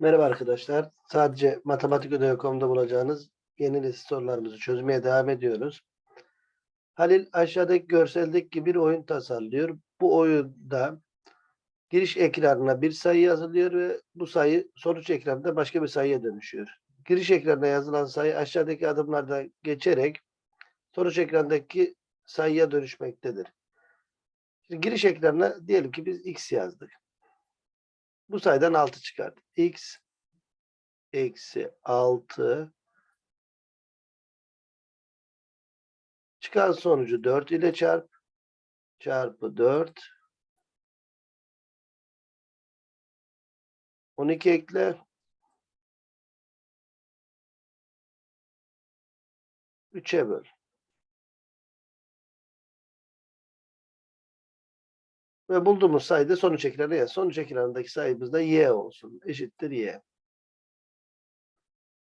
Merhaba arkadaşlar. Sadece matematik ödevi.com'da bulacağınız yeni nesil sorularımızı çözmeye devam ediyoruz. Halil aşağıdaki görseldeki gibi bir oyun tasarlıyor. Bu oyunda giriş ekranına bir sayı yazılıyor ve bu sayı sonuç ekranında başka bir sayıya dönüşüyor. Giriş ekranına yazılan sayı aşağıdaki adımlarda geçerek sonuç ekrandaki sayıya dönüşmektedir. Şimdi giriş ekranına diyelim ki biz x yazdık. Bu sayıdan 6 çıkardık. x eksi 6 çıkan sonucu 4 ile çarp çarpı 4 12 ekle 3'e böl. Ve bulduğumuz sayıda sonuç ekranı yaz. Sonuç ekranındaki sayımız da y olsun. Eşittir y.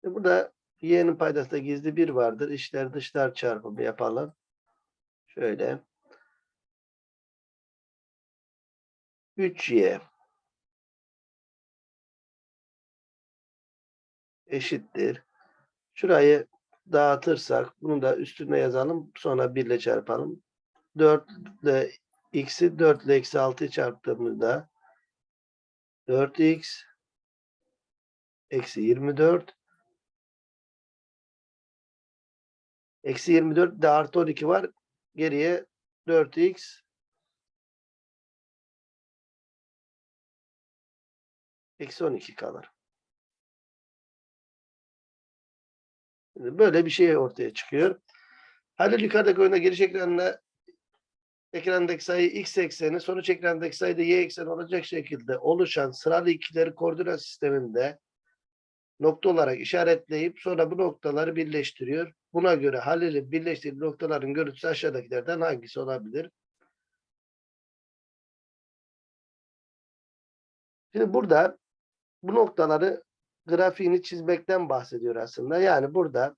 E burada y'nin paydasında gizli 1 vardır. İşler dışlar çarpımı yapalım. Şöyle. 3y eşittir. Şurayı dağıtırsak bunu da üstüne yazalım. Sonra 1 ile çarpalım. 4 ile x'i 4 ile eksi 6'yı çarptığımızda 4x eksi 24 eksi 24 de artı 12 var. Geriye 4x eksi 12 kalır. Böyle bir şey ortaya çıkıyor. Halil yukarıdaki oyuna giriş ekranına ekrandaki sayı x ekseni, sonuç ekrandaki sayı da y ekseni olacak şekilde oluşan sıralı ikileri koordinat sisteminde nokta olarak işaretleyip sonra bu noktaları birleştiriyor. Buna göre Halil'in birleştirdiği noktaların görüntüsü aşağıdakilerden hangisi olabilir? Şimdi burada bu noktaları grafiğini çizmekten bahsediyor aslında. Yani burada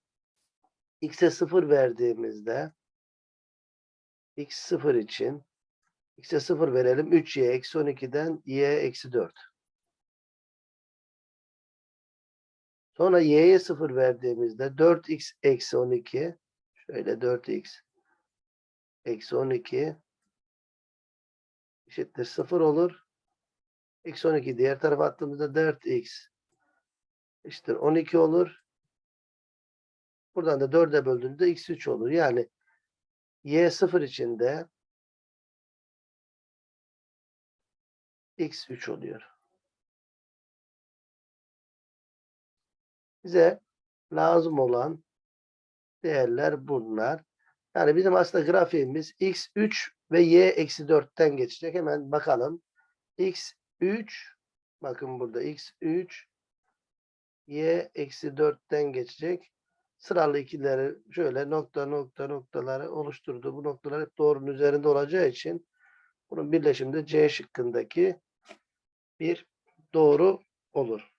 x'e 0 verdiğimizde x 0 için x'e 0 verelim. 3y eksi 12'den y eksi 4. Sonra y'ye 0 verdiğimizde 4x eksi 12 şöyle 4x eksi 12 eşittir 0 olur. Eksi 12 diğer tarafa attığımızda 4x eşittir 12 olur. Buradan da 4'e böldüğünde x 3 olur. Yani y 0 içinde x 3 oluyor. Bize lazım olan değerler bunlar. Yani bizim aslında grafiğimiz x 3 ve y eksi 4'ten geçecek. Hemen bakalım. x 3 bakın burada x 3 y eksi 4'ten geçecek. Sıralı ikileri şöyle nokta nokta noktaları oluşturdu. Bu noktalar hep doğrunun üzerinde olacağı için bunun birleşiminde C şıkkındaki bir doğru olur.